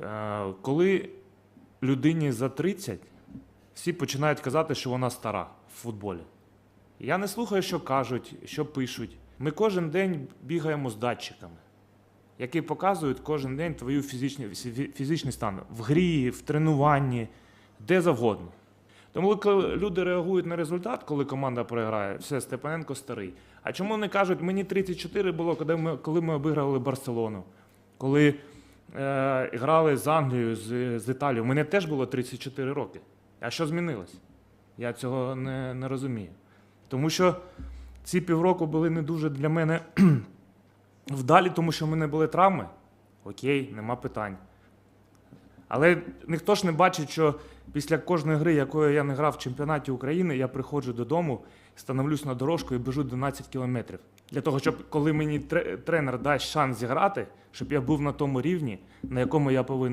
Е, Коли людині за 30, всі починають казати, що вона стара в футболі. Я не слухаю, що кажуть, що пишуть. Ми кожен день бігаємо з датчиками, які показують кожен день твою фізичний, фізичний стан в грі, в тренуванні, де завгодно. Тому коли люди реагують на результат, коли команда програє, все, Степаненко старий. А чому вони кажуть, мені 34 було, коли ми, коли ми обіграли Барселону, коли грали з Англією, з, з Італією, мене теж було 34 роки. А що змінилось? Я цього не, не розумію. Тому що ці півроку були не дуже для мене вдалі, тому що в мене були травми. Окей, нема питань. Але ніхто ж не бачить, що після кожної гри, якою я не грав в чемпіонаті України, я приходжу додому, становлюсь на дорожку і біжу 12 кілометрів. Для того, щоб коли мені тре- тренер дасть шанс зіграти, щоб я був на тому рівні, на якому я повинен.